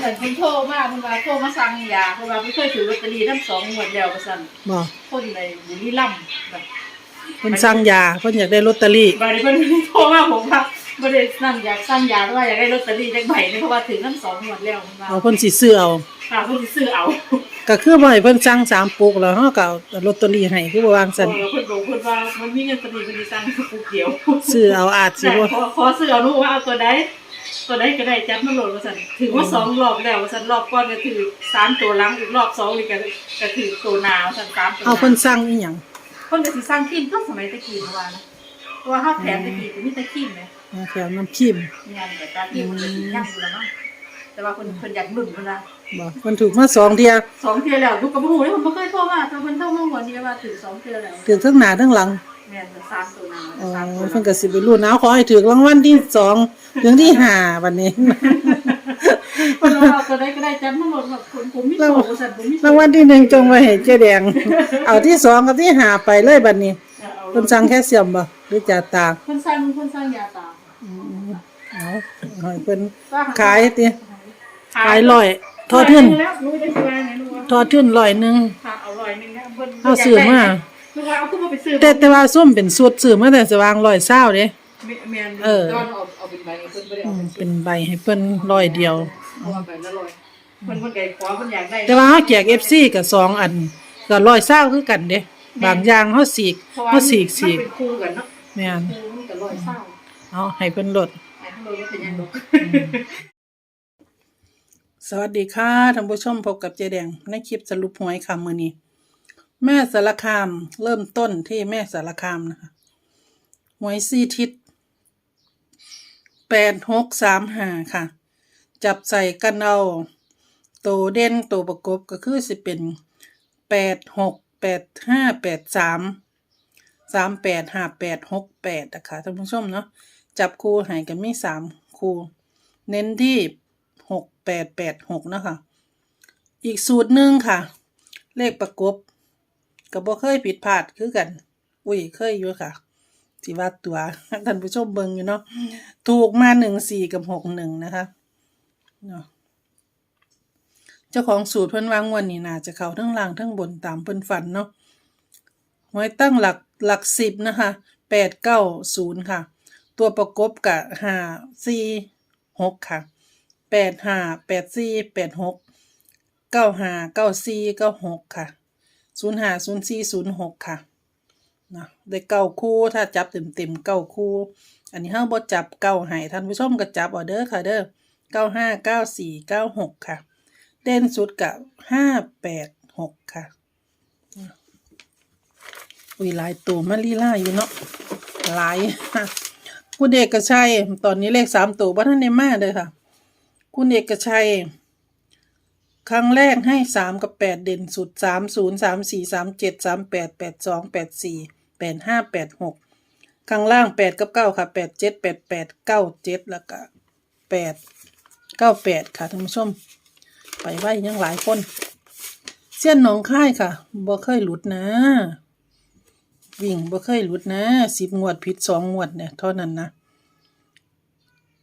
เหมือนคนโทรมาเพิ่นว่าโทรมาสั่งยาเพิ่นว่าไม่เคยถือลอตเตอรี่ทั้งสองงวดแล้วว่าซั่นบ่คนในบุรีรัมย์แบบเพิ่นสั่งยาเพิ่นอยากได้ลอตเตอรี่บาดนี้เพิ่นโทรมาผมว่าบ่ได้นั่นอยากสั่งยาแต่ว่าอยากได้ลอตเตอรี่จักใบนึงเพราะว่าถือทั้งสองงวดแล้วเพิ่นว่าเอาเพิ่นสิซื้อเอาค่ะเพิ่นสิซื้อเอาก็คือบ่ให้เพิ่นสั่งสามปุกแล้วเฮาก็เอาลอตเตอรี่ให้คือบ่วางซั่นเออเพิ่นบอกเพิ่นว่ามันมีเงินพอดีเพิ่นสิสั่งปุกเดียวซื้อเอาอาจสิแต่บ่ขอขอซื้อเอาหนูว่าเอาตัวใด ตัวใดก็ได้จับมาโหลดว่าซั่นถือว่าสองรอบแล้วว่าซั่นรอบก่อนก็ถือสามตัวหลังอีกรอบสองนี่ก็ก็ถือตัวหนาว่าซั่นสามตัวหเอาน้าเพิ่นสั่งอีหยังคนก็สิสร้างครีมก็สมัยตะกี้เมื่อวานนะเพราะว่าข้าวแถมตะกี้ก็มีแตะครีมไหมมาแถวน้ำจิ้มงานแต่ตาครีมมันจะสิย่างอยู่แล้วมั้งแต่ว่าคนคนอยากรุ่นเพิ่นนะบ่เพิ่นถูกมาสองเที่ยสองเทื่อแล้วลูกกับผู้เลยผมบ่เคยโทรมาแต่เพิ่นโทรมาวันนี้ว่าถือสองเทื่อแล้วถูกทั้งหน้าทั้งหลัง แม่นสามตัวหนาอ๋อสามตัวหเพิ่นลังก็สิไปรุ่นเอาขอให้ถูกรางวัลที่สองถึงที่ห้าวันนี้เพิ่นว่าเอาตัวใดก็ได้จับมาหมดแบบผมผมมีโชคว่าซั่นผมมีโชรางควัลที่หนึ่งจงไว้ให้เจ๊แดง เอาที่สองกับที่ห้าไปเลยบัดนี้เอาเพิ่นสั่งแค่เสียมบ่หรือจ่าตาเพิ่นสร้างเพิ่นสร้างยาตาเอาให้เพิ่นขายติขาขายร้อยทอดขึ้นแล้วรู้จะสิว่าไงรู้ว่าทอดขึ้นร้อยหนึง ค่ะเอาร้อยหนึงนะเพิ่นเอาซื้อมา คือว่าเอาขึ้นมาไปซื้อแต่แต่ว่าส้มเป็นสูตรซื้อมาแต่สว่างร้อยเศร้าเด้ แม่นเออ ตอนเอาเอาเป็นใบเพิ่นบ่ได้อืเอามเป็นใบให้เพิ่นร้อยเดียว เอาใบละร้อยเพิ่นเพิ่นไก่ขอเพิ่นอยากได้แต่ว่าเฮาแจก FC ก็สองอันก็ร้อยเศร้าคือกันเด้บางอย่างเฮาสีกเพราะว่าเฮาสีกสีกมันเป็นคู่กันเนาะแม่นคู่มันก็ร้อยเศร้าเอาให้เพิ่นลด ไอ้ทั้งโดนเป็นหยังดอก สวัสดีค่ะท่านผู้ชมพบกับเจแดง ในคลิปสรุปหวยค่ะมื้อนี้ แม่สารคามเริ่มต้นที่แม่สารคามนะคะหวยซีทิศแปดหกสามห้าค่ะ จับใส่กันเอาตัวเด่นตัวประกบก็คือสิเป็นแปดหกแปดห้าแปดสามสามแปดห้าแปดหกแปดนะคะท่านผู้ชมเนาะจับคู่ให้กันมีสามคู่ เน้นที่หกแปดแปดหกนะคะ อีกสูตรหนึ่งค่ะ เลขประกบ ก็บ่เคยผิดพลาดคือกัน อุ้ยเคยอยู่ค่ะสิว่าตัวท่านผู้ชมเบิ่งอยู่เนาะถูกมาหนึ่งสี่กับหกหนึ่งนะคะเนาะเจ้าของสูตรเพิ่นวางวันนี้น่าจะเข้าทั้งล่างทั้งบนตามเพิ่นฝันเนาะหวยตั้งหลักหลักสิบนะคะแปดเก้าศูนย์ค่ะ ตัวประกบกับห้าสี่หกค่ะแปดห้าแปดสี่แปดหกเก้าห้าเก้าสี่เก้าหกค่ะ ศูนย์ห้าศูนย์สี่ศูนย์หกค่ะนะได้เก้าคู่ถ้าจับเต็มเต็มเก้าคู่ อันนี้เฮาบ่จับเก้าให้ท่านผู้ชมก็จับเอเด้อค่ะเด้อเก้าห้าเก้าสี่เก้าหกค่ะ เด่นสุดกับห้าแปดหกค่ะอุ้ยลายตัวมาลีล่าอยู่เนาะลายคุณเอกชัย ตอนนี้เลขสามตัวบ้านในมาเลยค่ะ คุณเอกชัย ครั้งแรกให้สามกับแปดเด่นสุดสามศูนย์สามสี่สามเจ็ดสามแปดแปดสองแปดสี่แปดห้าแปดหกข้างล่างแปดกับเก้าค่ะแปดเจ็ดแปดแปดเก้าเจ็ดแล้วก็แปดเก้าแปดค่ะท่านผู้ชม ไปไว้ยังหลายคนเส้ยนหนองค่ายค่ะบ่เคยหลุดนะวิ่งบ่เคยหลุดนะสิบงวดผิดสองงวดเนี่ยเท่านั้นนะ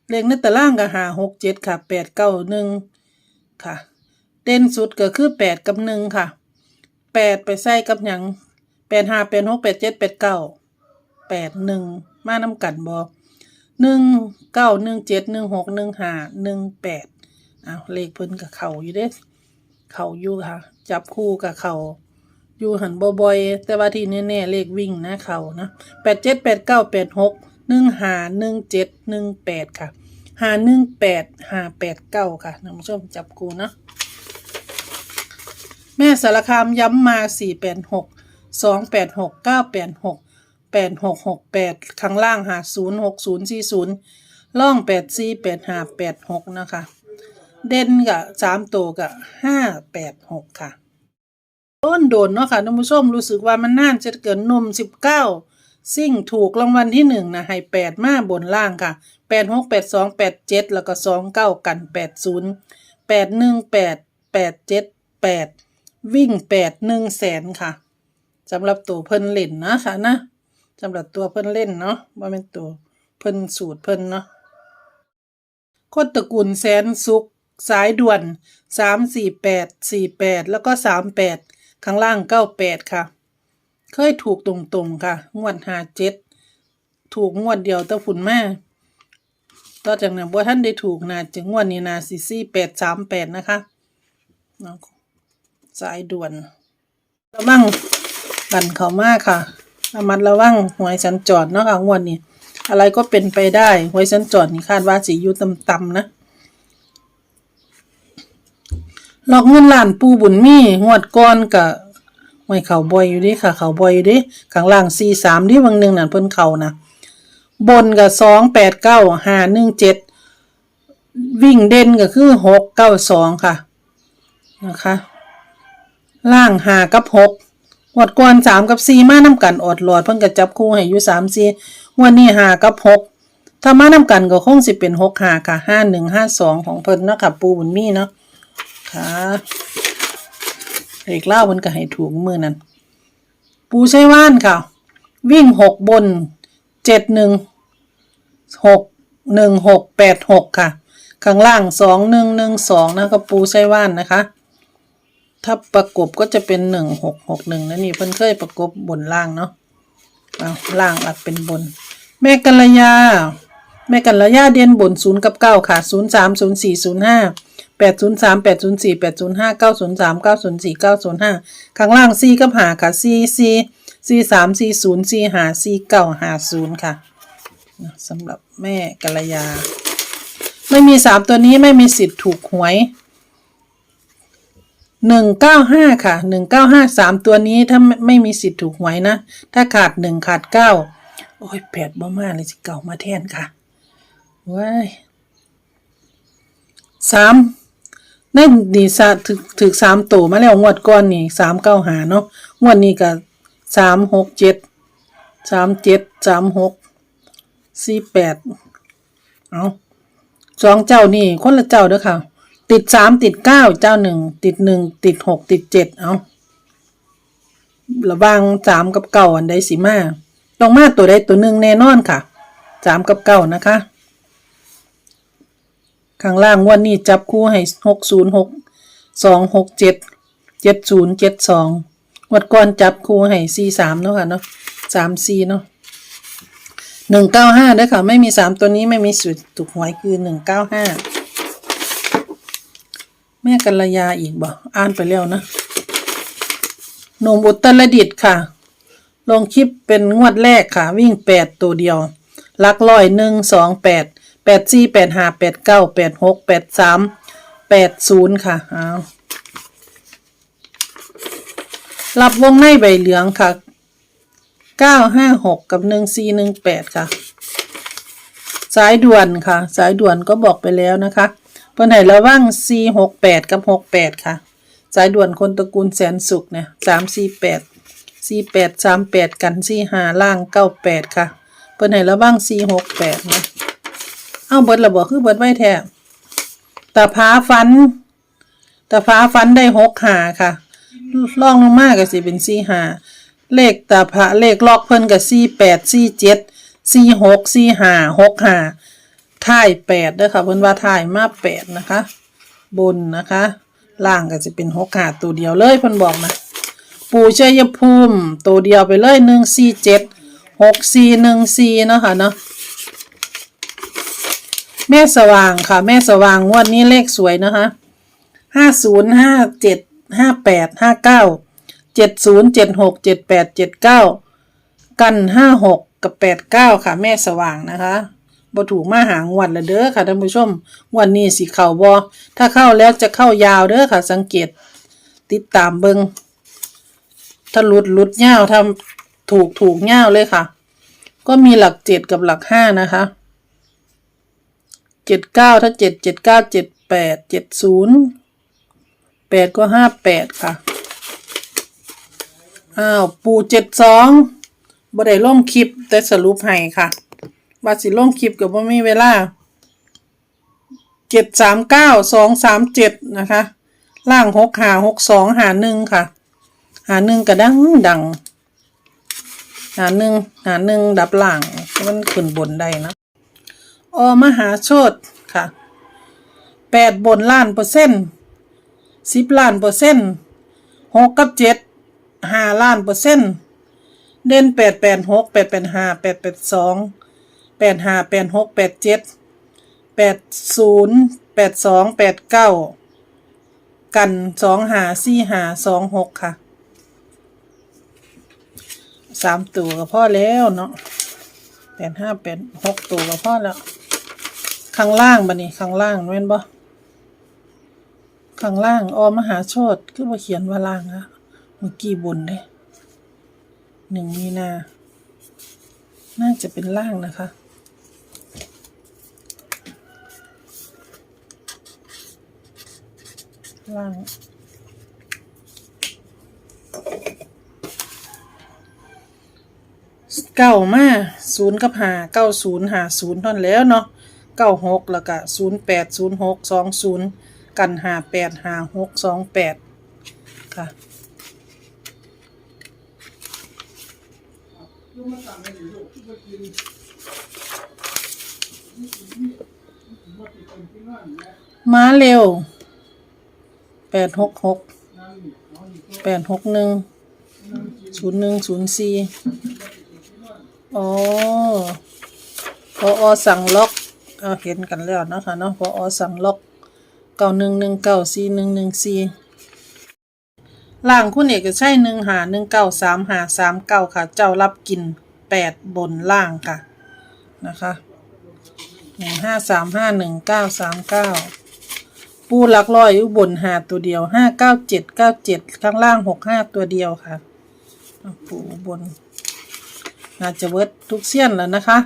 เลขในตารางก็หาหกเจ็ดค่ะแปดเก้าหนึ่งค่ะ เด่นสุดก็คือแปดกับหนึ่งค่ะแปดไปใส่กับหยังแปดห้าแปดหกแปดเจ็ดแปดเก้าแปดหนึ่งมาน้ำกันบอหนึ่งเก้าหนึ่งเจ็ดหนึ่งหกหนึ่งห้าหนึ่งแปดอ้าวเลขเพิ่นกับเข่าอยู่เด้เข่าอยู่ค่ะ จับคู่กับเข่าอยู่หันบ่อยๆแต่ว่าที่แน่ๆเลขวิ่งนะเข่านะแปดเจ็ดแปดเก้าแปดหกหนึ่งห้าหนึ่งเจ็ดหนึ่งแปดค่ะห้าหนึ่งแปดห้าแปดเก้าค่ะท่านผู้ชมจับคู่นะ แม่สารคามย้ำมา 486 286 986 8668 ข้างล่างหา06040ล่อง 848586 นะคะ เด่นกับ3ตัวกับ586 ค่ะ ต้นโดนเนาะค่ะท่านผู้ชมรู้สึกว่ามันน่านจะเกินนม 19 สิ่งถูกรางวัลที่1นะให้ 8 มาบนล่างค่ะ 86 82 87 แล้วก็ 29 กัน 80 818 878 วิ่งแปดหนึ่งแสนค่ะสำหรับตัวเพิ่นเล่นนะคะนะสำหรับตัวเพิ่นเล่นเนาะว่าเป็นตัวเพิ่นสูตรเพิ่นเนาะคนตระกูลแสนสุข สายด่วนสามสี่แปดสี่แปดแล้วก็สามแปดข้างล่างเก้าแปดค่ะ เคยถูกตรงๆค่ะ งวดหาเจ็ดถูกงวดเดียวตะฝุ่นแม่ต่อจากนั้นบ่ท่านได้ถูกนะจึงงวดนี้นาสี่สี่แปดสามแปดนะคะ สายด่วน ระวังกันเขามากค่ะระมัดระวังหวยสัญจรเนาะค่ะงวดนี้อะไรก็เป็นไปได้หวยสัญจรนี่คาดว่าสิอยู่ต่ำๆนะหลอกเงินล้านปูบุญมีงวดก่อนกะหวยเขาบ่อยอยู่ดิค่ะ เขาบ่อยอยู่ดิข้างล่าง43ดิบางหนึ่งนั่นเพิ่นเข้านะบนก็289 517วิ่งเด่นก็คือ692ค่ะนะคะ ล่างหากับ6งวดก่อน3กับ4มานํกันอดหลอดเพิ่นก็จับคู่ให้อยู่3 4งวดนี้5กับ6ถ้ามานํกันก็คงสิเป็น6 5ค่ะ5152ของเพิ่นเนาะค่ะปูบุญมีเนาะค่ะเอกเล่ามันก็ให้ถูกมือนั้น ปูใช้ว่านค่ะ วิ่งหกบนเจ็ดหนึ่งหกหนึ่งหกแปดหกค่ะ ข้างล่างสองหนึ่งหนึ่งสองนะก็ปูใช้ว่านนะคะ ถ้าประกบก็จะเป็นหนึ่งหกหกหนึ่งนะนี่เพิ่นเคยประกบบนล่างเนาะเอาล่างอัดเป็นบน แม่กัลยา แม่กัลยาเด่นบนศูนย์กับเก้าค่ะศูนย์สามศูนย์สี่ศูนย์ห้าแปดศูนย์สามแปดศูนย์สี่แปดศูนย์ห้าเก้าศูนย์สามเก้าศูนย์สี่เก้าศูนย์ห้าข้างล่างสี่กับหาค่ะสี่สี่สี่สามสี่ศูนย์สี่หาสี่เก้าหาศูนย์ค่ะสำหรับแม่กัลยา ไม่มีสามตัวนี้ไม่มีสิทธิ์ถูกหวย หนึ่งเก้าห้าค่ะหนึ่งเก้าห้าสามตัวนี้ถ้าไม่มีสิทธิ์ถูกหวยนะ ถ้าขาดหนึ่งขาดเก้าโอ้ยแปดบ่มาเลยสิเก่ามาแทนค่ะว้ายสามนนี่สะถึกถึกสามตัวมาแล้วงวดก่อนนี่สามเก้าหาเนาะงวดนี้ก็สามหกเจ็ดสามเจ็ดสามหกสี่แปดเอาสองเจ้านี่คนละเจ้าเด้อค่ะ ติดสามติดเก้าเจ้าหนึ่งติดหนึ่งติดหกติดเจ็ดเอาระว่างสามกับเก้าอันใดสิมาต้องมาตัวใดตัวหนึ่งแน่นอนค่ะสามกับเก้านะคะ ข้างล่างวันนี้จับคู่ให้หกศูนย์หกสองหกเจ็ดเจ็ดศูนย์เจ็ดสองวัดก่อนจับคู่ให้สี่สามเนาะค่ะเนาะสามสี่เนาะหนึ่งเก้าห้าด้วยค่ะ ไม่มีสามตัวนี้ไม่มีสุดถูกหวยคือหนึ่งเก้าห้า ม่กัลยาอีกบ่อ่านไปแล้วนะหนุ่มอุตรดิตค่ะ ลงคลิปเป็นงวดแรกค่ะ วิ่งแปดตัวเดียวลักร้อยหนึ่งสองแปดแปดสี่แปดห้าแปดเก้าแปดหกแปดสามแปดศูนย์ค่ะเอาวรับวงในใบเหลืองค่ะเก้าห้าหกกับหนึ่งสี่หนึ่งแปดค่ะ สายด่วนค่ะ สายด่วนก็บอกไปแล้วนะคะ เพิ่นให้ระว่างสี่หกแปดกับหกแปดค่ะ สายด่วนคนตระกูลแสนสุขเนี่ยสามสี่แปดสี่แปดสามแปดกันสี่ห้าล่างเก้าแปดค่ะ เพิ่นให้ระว่างสี่หกแปดนะเอ้าเบิดระบอกคือเบิดไว้แท้ตาพาฟันตาพาฟันได้หกหาค่ะล่องลงมากก็สิเป็นสี่หาเลขตาพระเลขลอกเพิ่นกับสี่แปดสี่เจ็ดสี่หกสี่หาหกหา ท่ายแปดด้อค่ะเพิ่อนว่าท่ายมาแปดนะคะ บนนะคะ ล่างก็จะเป็นหกหาตัวเดียวเลยเพิ่อนบอกนะปู่ชัยภูมิตัวเดียวไปเลยหนึ่งสี่เจ็ดหกสี่หนึ่งสี่เนาะค่ะเนาะแม่สว่างค่ะ แม่สว่างงวดนี้เลขสวยนะคะห้าศูนย์ห้าเจ็ดห้าแปดห้าเก้าเจ็ดศูนย์เจ็ดหกเจ็ดแปดเจ็ดเก้ากันห้าหกกับแปดเก้าค่ะ แม่สว่างนะคะ บ่ถูกมาหางวดละเด้อค่ะท่านผู้ชมวันนี้สิเข้าบ่ถ้าเข้าแล้วจะเข้ายาวเด้อค่ะ สังเกต ติดตามเบิงถ้าหลุดหลุดเง่าวทำถูกถูกเง่าเลยค่ะ ก็มีหลักเจ็ดกับหลักห้านะคะเจ็ดเก้าถ้าเจ็ดเจ็ดเก้าเจ็ดแปดเจ็ดศูนย์แปดก็ห้าแปดค่ะอ้าวปูเจ็ดสองบ่ได้ลงคลิปแต่สรุปให้ค่ะ ว่าสิลงคลิปกับว่ามีเวลาเจ็ดสามเก้าสองสามเจ็ดนะคะ ล่างหกหาหกสองหาหนึ่งค่ะ หาหนึ่งกระดังดัง หาหนึ่งหาหนึ่งดับล่างมันขึ้นบนได้นะอมหาโชตค่ะแปดบนล้านเปอร์เซ็นต์สิบล้านเปอร์เซ็นต์หกกับเจ็ดห้าล้านเปอร์เซ็นต์เด่นแปดแปดหกแปดแปดห้าแปดแปดสอง แปดห้าแปดหกแปดเจ็ดแปดศูนย์แปดสองแปดเก้ากันสองหาสี่หาสองหกค่ะสามตัวก็พอแล้วเนาะแปดห้าแปดหกตัวก็พอแล้วข้างล่างบันนี้ข้างล่างแม่นบ่ข้างล่างอมหาโชตคือว่าเขียนว่าล่างอะเมื่อกี้บนเด้หนึ่งมีนา น่าจะเป็นล่างนะคะ ล่างเก้ามาศูนย์กับหาเก้าศูนย์หาศูนย์ท่านั้นแล้วเนาะเก้าหกแล้วก็ศูนย์แปดศูนย์หกสองศูนย์กันหาแปดหาหกสองแปดค่ะมาเร็ว ดหกหกแปดหกหนึ่งศูนย์หนึ่งศูนย์สี่อ๋อพออสั่งล็อกเอาเห็นกันแล้วนะคะเนาะพออสั่งล็อกเก้าหนึ่งหนึ่งเก้าสี่หนึ่งหนึ่งสี่ล่างคุณเอกใช่หนึ่งหาหนึ่งเก้าสามหาสามเก้าค่ะ เจ้ารับกินแปดบนล่างค่ะ นะคะหนึ่งห้าสามห้าหนึ่งเก้าสามเก้า ปูหลักร้อยอยู่บนหาตัวเดียวห้าเก้าเจ็ดเก้าเจ็ดข้างล่างหกห้าตัวเดียวค่ะ ปูบนน่าจะเวิร์ดทุกเสี้ยนแล้วนะคะ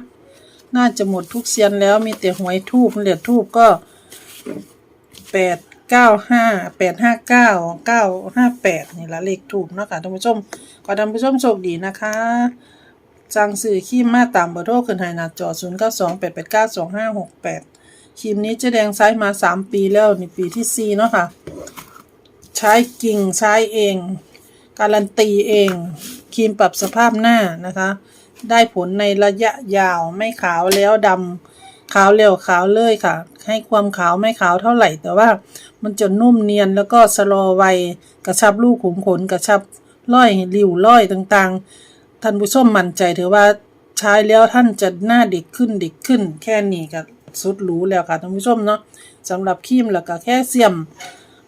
น่าจะหมดทุกเสี้ยนแล้วมีแต่หวยทูบเหรียญทูบก็แปดเก้าห้าแปดห้าเก้าเก้าห้าแปดนี่ละเลขทูบเนาะคะท่านผู้ชมขอท่านผู้ชมโชคดีนะคะสั่งซื้อขีมมาตามเบอร์โทรขึ้นให้หน้าจอศูนย์เก้าสองแปดแปดเก้าสองห้าหกแปด ครีมนี้เจ๊แดงใช้มาสามปีแล้วนี่ปีที่สี่เนาะค่ะ ใช้จริงใช้เอง การันตีเองครีมปรับสภาพหน้านะคะ ได้ผลในระยะยาวไม่ขาวแล้วดำขาวเร็วขาวเลยค่ะ ให้ความขาวไม่ขาวเท่าไหร่ แต่ว่ามันจะนุ่มเนียนแล้วก็สโลว์ไวกระชับลูกขุมขนกระชับร้อยริ้วร้อยต่างๆ ท่านผู้ชมมั่นใจถือว่าใช้แล้วท่านจะหน้าเด็กขึ้นเด็กขึ้นแค่นี้ก็ สุดหรูแล้วค่ะท่านผู้ชมเนาะสำหรับครีมแล้วก็แค่เสียม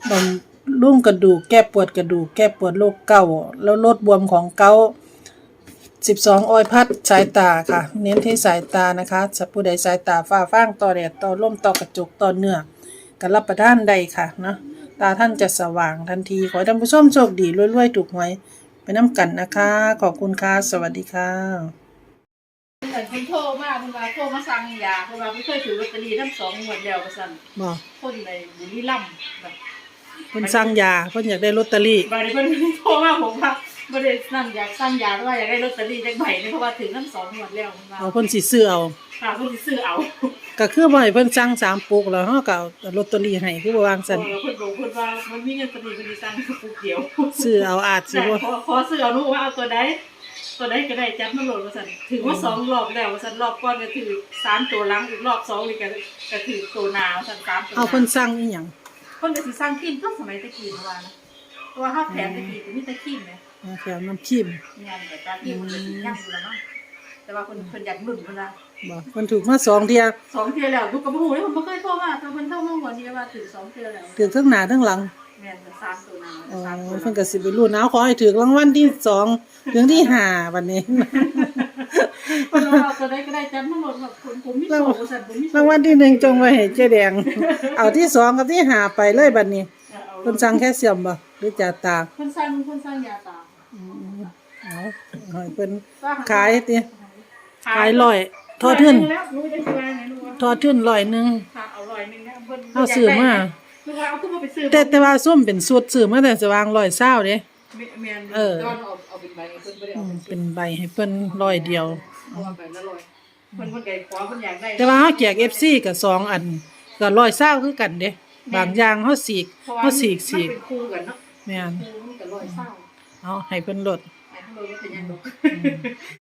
บำรุงกระดูกแก้ปวดกระดูกแก้ปวดโรคเกาแล้วลดบวมของเกา12 ออยพัดสายตาค่ะ เน้นที่สายตานะคะจะผู้ใดสายตาฝ้าฟางต่อแดดต่อลมต่อกระจกต่อเนื้อก็รับประทานได้ค่ะเนาะตาท่านจะสว่างทันที ขอให้ท่านผู้ชมโชคดีรวยๆถูกหวยไปน้ำกันนะคะ ขอบคุณค่ะ สวัสดีค่ะ เหมือนคนโทรมาคนมาโทรมาสั่งยาคนมาไม่เคยถือลอตเตอรี่ทั้งสองงวดแล้วก็สั่นบอกคนในบุรีรัมย์แบบเพิ่นสั่งยาเพิ่นอยากได้ลอตเตอรี่บาดนี้เพิ่นโทรมาผมว่าบ่ได้นั่นอยากสั่งยาแต่ว่าอยากได้ลอตเตอรี่จักใบนึงเพราะว่าถึงทั้งสองงวดแล้วคนว่าเอาเพิ่นสิซื้อเอาค่ะเพิ่นสิซื้อเอาก็คือบ่ให้เพิ่นสั่งสามปุกแล้วเฮาก็เอาลอตเตอรี่ให้คือบ่วางซั่นเออเพิ่นบอกเพิ่นว่ามันมีเงินตอนนี้เพิ่นสิสั่งปุ๊บเดียวซื้อเอาอาจสิแต่บ่ขอขอซื้อเอาหนูว่าเอาตัวใด ตัวใดก็ได้จับมาโหลดว่าซั่นถือว่าสองรอบแล้วว่าซั่นรอบก่อนก็ถือสามตัวหลังอีกรอบสองนี่ก็ก็ถือตัวหน้าว่าซั่นสามตัวหเอาน้าเพิ่นสั่งอีหยังเพิ่นก็สิสร้างครีมก็สมัยตะกี้เมื่อวานนะเพราะว่าถ้าแผนตะกี้ก็มีแตะครีมไหมเอาแถวน้ำครีมงานแต่ตาครีมมันก็สิยังอยู่แล้วเนาะแต่ว่าเพิ่นเพิ่นอยากรุ่นเพิ่นว่าบ่เพิ่นถูกมาสองเที่ยสองเทื่อแล้วลูกก็บ่ฮู้เลยเพิ่นบ่เคยโทรมาแต่เพิ่นโทรมาวันนี้ว่าถือสองเทื่อแล้วถูกทั้งหน้าทั้งหลัง แม่นสามตัวหนาอ๋อสามตัวหเพิ่นลังก็สิไปลุ้นเอาขอให้ถูกรางวัลที่สองถึงที่ห้าวันนี้เพิ่นว่าเอาตัวใดก็ได้จับมาหมดแบบผมผมมีโชคว่าซั่นผมมีโชครางวัลที่หนึ่งจงไว้ให้เจ๊แดง เอาที่สองกับที่ห้าไปเลยบัดนี้เอาเอาเพิ่นสั่งแค่เสียมบ่หรือจ่าตาเพิ่นสร้างเพิ่นสร้างยาตาเอาให้เพิ่นสร้งขายติขายร้อยทอดทึนแล้วรู้ได้สิว่าไงรู้ว่าทอดทึนร้อยหนึงค่ะเอาร้อยหนึงนะเพิ่นเอาซื้อมา คือว่าเอาขึ้นมาไปซื้อแต่แต่ว่าส้มเป็นสูตรซื้อมาแต่สว่างร้อยเศร้าเด้ แม่นเออตอนเอาเอาเป็นใบเพิ่นบ่ได้อืเอามเป็นเป็นใบให้เพิ่นร้อยเดียว เอาใบละร้อยเพิ่นเพิ่นไก่ขอเพิ่นอยากได้แต่ว่าเฮาแจก FC ก็สองอันก็ร้อยเศร้าคือกันเด้ บางอย่างเฮาสีกเพราะว่าเฮาสีกมันสีกเป็นคู่กันเนาะแม่นคู่มันก็ร้อยเศร้าเอาให้เพิ่นลด ไอ้ทั้งโลกก็เป็นหยังดอก